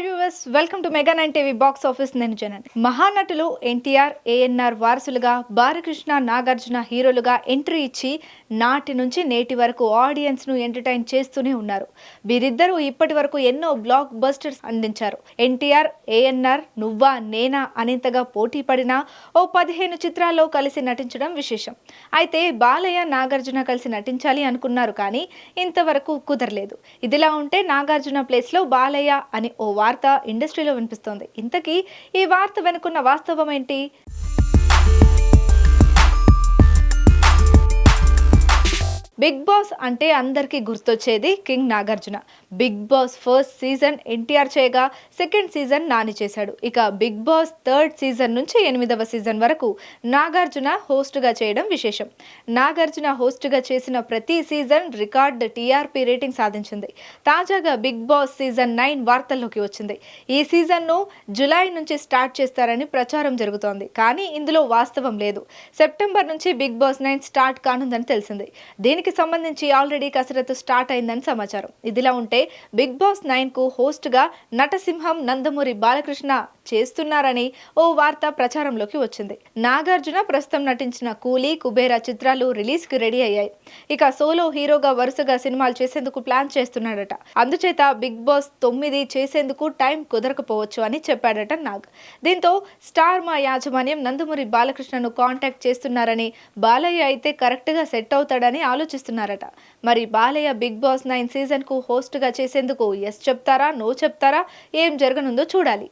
Hi viewers welcome to Mega nine TV box office నేను జనన్. మహానటులు ఎన్టీఆర్ ఏఎన్ఆర్ వారసులుగా బాలకృష్ణ నాగార్జున హీరోలుగా ఎంట్రీ ఇచ్చి నాటి నుంచి నేటి వరకు ఆడియన్స్ను ఎంటర్టైన్ చేస్తూనే ఉన్నారు. వీరిద్దరూ ఇప్పటి వరకు ఎన్నో బ్లాక్ బస్టర్స్ అందించారు. ఎన్టీఆర్ ఏఎన్ఆర్ నువ్వా నేనా అనేంతగా పోటీ పడినా ఓ పదిహేను చిత్రాల్లో కలిసి నటించడం విశేషం. అయితే బాలయ్య నాగార్జున కలిసి నటించాలి అనుకున్నారు కానీ ఇంతవరకు కుదరలేదు. ఇదిలా ఉంటే నాగార్జున ప్లేస్లో బాలయ్య అని ఓ వార్త ఇండస్ట్రీలో వినిపిస్తోంది. ఇంతకీ ఈ వార్త వెనుకున్న వాస్తవం ఏంటి? బిగ్ బాస్ అంటే అందరికీ గుర్తొచ్చేది king Nagarjuna. Bigg Boss first season NTR చేయగా సెకండ్ సీజన్ నాని చేశాడు. ఇక బిగ్ బాస్ థర్డ్ సీజన్ నుంచి ఎనిమిదవ సీజన్ వరకు నాగార్జున హోస్ట్గా చేయడం విశేషం. నాగార్జున హోస్ట్గా చేసిన ప్రతి సీజన్ రికార్డ్ టీఆర్పీ రేటింగ్ సాధించింది. తాజాగా బిగ్ బాస్ సీజన్ నైన్ వార్తల్లోకి వచ్చింది. ఈ సీజన్ను జులై నుంచి స్టార్ట్ చేస్తారని ప్రచారం జరుగుతోంది. కానీ ఇందులో వాస్తవం లేదు. సెప్టెంబర్ నుంచి బిగ్ బాస్ నైన్ స్టార్ట్ కానుందని తెలిసింది. దీనికి సంబంధించి ఆల్రెడీ కసరత్తు స్టార్ట్ అయిందని సమాచారం. ఇదిలా ఉంటే బిగ్ బాస్ నైన్కు హోస్ట్గా నటసింహం నందమూరి బాలకృష్ణ చేస్తున్నారని ఓ వార్త ప్రచారంలోకి వచ్చింది. నాగార్జున ప్రస్తుతం నటించిన కూలీ కుబేరా చిత్రాలు రిలీజ్కి రెడీ అయ్యాయి. ఇక సోలో హీరోగా వరుసగా సినిమాలు చేసేందుకు ప్లాన్ చేస్తున్నాడట. అందుచేత బిగ్ బాస్ తొమ్మిది చేసేందుకు టైం కుదరకపోవచ్చు అని చెప్పాడట నాగ్. దీంతో స్టార్ మా యాజమాన్యం నందమూరి బాలకృష్ణను కాంటాక్ట్ చేస్తున్నారని బాలయ్య అయితే కరెక్ట్గా సెట్ అవుతాడని ఆలోచిస్తున్నారట మరి బాలయ్య బిగ్ బాస్ నైన్ సీజన్కు హోస్ట్గా చేసేందుకు ఎస్ చెప్తారా? నో చెప్తారా? ఏం జరగనుందో చూడాలి.